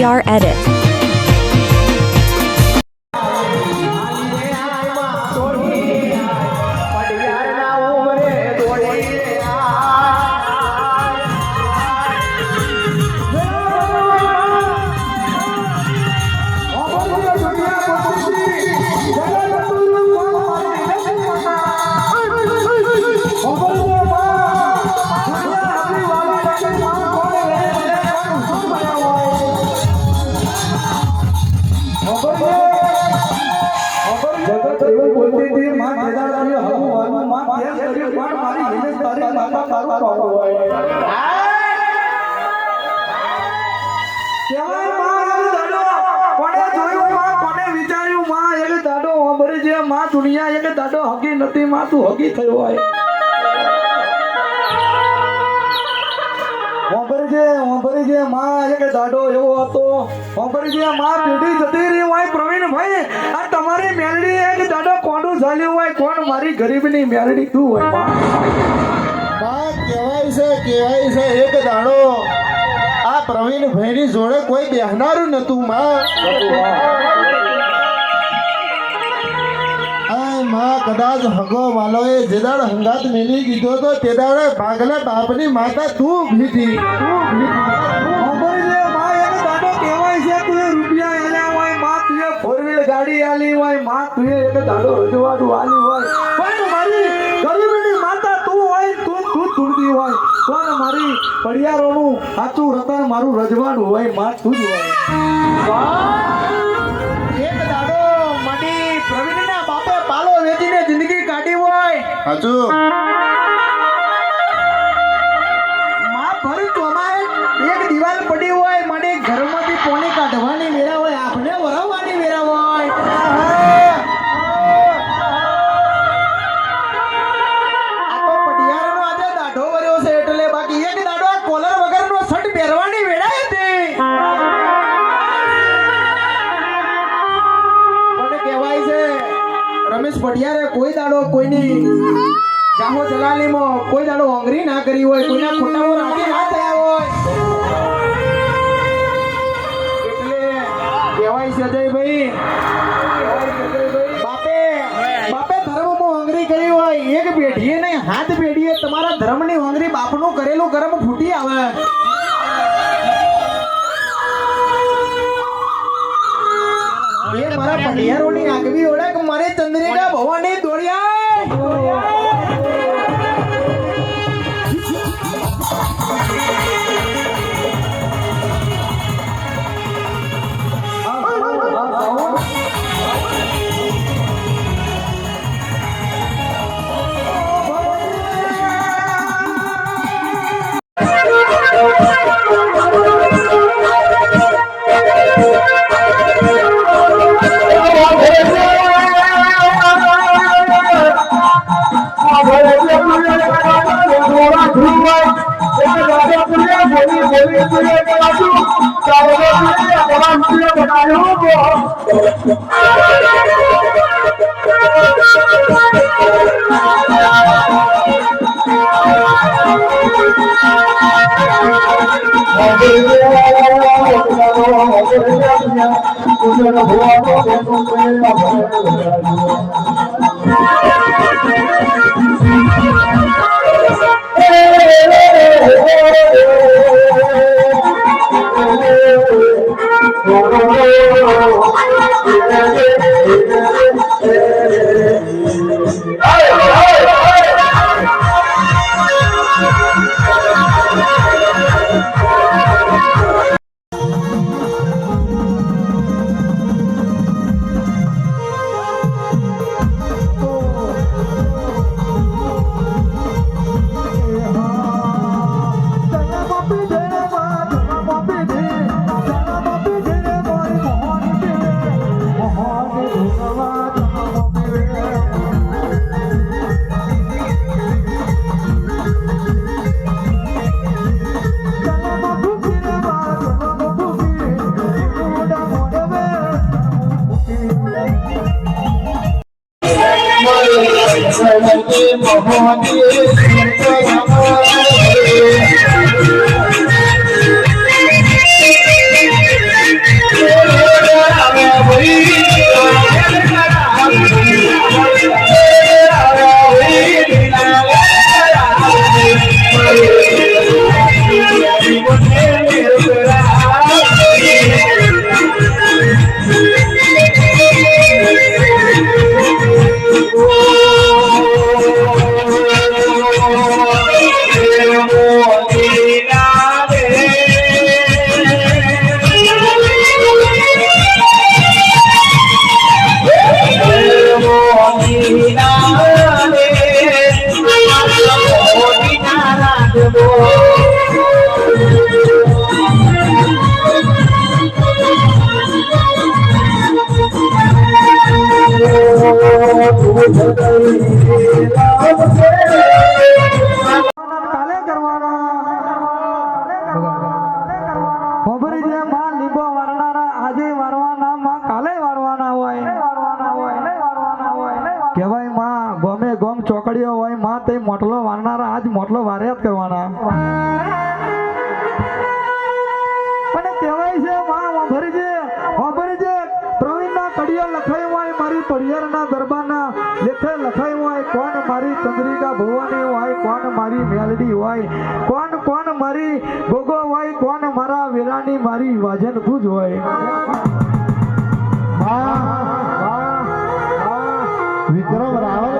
NPR Edit. જગત એવું બોલતી હતી માં કેદારજી હવું હવું માં તેમ કરી પણ મારી હિમેશ તારી માતા તારું પાડો હોય. નથી, માં તું હગી થયો હોય. ઓંભરજે છે માં એક દાડો એવો હતો હોય પ્રવીણભાઈ, આ તમારી મેલડી એક ઝાલ્યું હોય કોણ મારી ગરીબની મેરડી તું હોય? માં કહેવાય છે કહેવાય છે, એક દાડો. આ પ્રવીણ ભાઈની જોડે કોઈ બેહનારું નતું, માં. માં, કદાચ હગો વાલોએ જે દાડ હંગાત મેલી દીધો તો તે દાડે ભાગલે બાપની માતા તું હતી તું ઊભી ગાડી આલી હોયમાં તુએ એક દાડો રજવાડું આલી હોય. પણ મારી ગરીબની માતા તું હોય તું તું ધૂળતી હોય. પણ મારી પડિયારોનું સાચું રતન મારું રજવાડું હોયમાં તું જ હોય એક દાડો મડી પ્રવીણના બાપે પાલો વેચીને જિંદગી કાઢી હોય. હાચું જાહો જલાલીમાં કોઈ દાડો હોંગરી ના કરી હોય, કોઈના ખોટામાં રાજી ના થયા હોય. કહેવાય છે અજયભાઈ કરી હોય, એક પેઢીએ નહીં, હાથ પેઢીએ તમારા ધર્મની હોંગરી બાપનું કરેલું કર્મ ફૂટી આવે. I'm the hospital. I'm going the hospital. To go to the hospital. I'm ভবনে કહેવાયમાં ગમે ગમ ચોકડીઓ હોયમાં તે મોટલો વારનારા આજ મોટલો વાર્યા જ કડિયા લખાયું હોય મારી પડિયારના દરબારના લેખે લખાયું હોય કોણ મારી ચંદ્રિકા ભવાની હોય, કોણ મારી મેલડી હોય, કોણ કોણ મારી ભોગો હોય, કોણ મારા વેરાની મારી વાજન તું હોય. વિક્રમ રાવલ